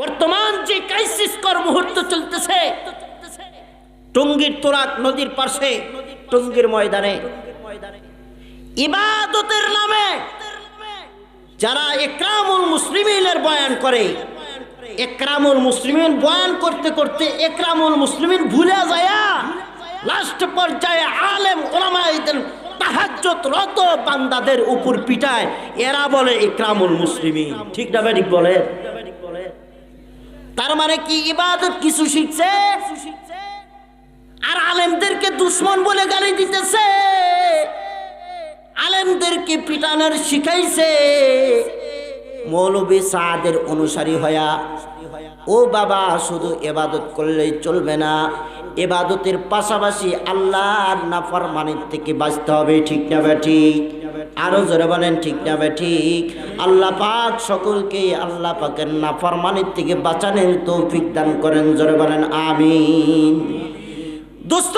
বর্তমান যে ক্রাইসিসকর মুহূর্ত চলতেছে, টঙ্গীর তোরাক নদীর পাশে, টঙ্গীর ময়দানে। ইবাদতের নামে যারা একরামুল মুসলিমিনের বয়ান করে, একরামুল মুসলিমিন বয়ান করতে করতে একরামুল মুসলিমিন ভুলে যায় লাস্ট পর্যায়ে আলেম ওলামাইদের তাহাজ্জত রত বান্দাদের উপর পিটায়। এরা বলে একরামুল মুসলিমিন। ঠিক না ঠিক বলে তার মানে কি ইবাদত? কিছু শিখছে? আর আলেমদেরকে দুশ্মন বলে গালি দিতেছে। আলেমদেরকে পিটানোর শিখাইছে। মৌলবী সাদের অনুসারী হয়া ও বাবা, শুধু এবাদত করলেই চলবে না। এবাদতের পাশাপাশি আল্লাহর নাফরমানির থেকে বাঁচতে হবে। ঠিক না বে ঠিক আরও জোরে বলেন, ঠিক না ভাই, ঠিক। আল্লাহ পাক সকলকে আল্লাহ পাকের নাফরমানির থেকে বাঁচানের তৌফিক দান করেন, জোরে বলেন, আমিন। দোস্ত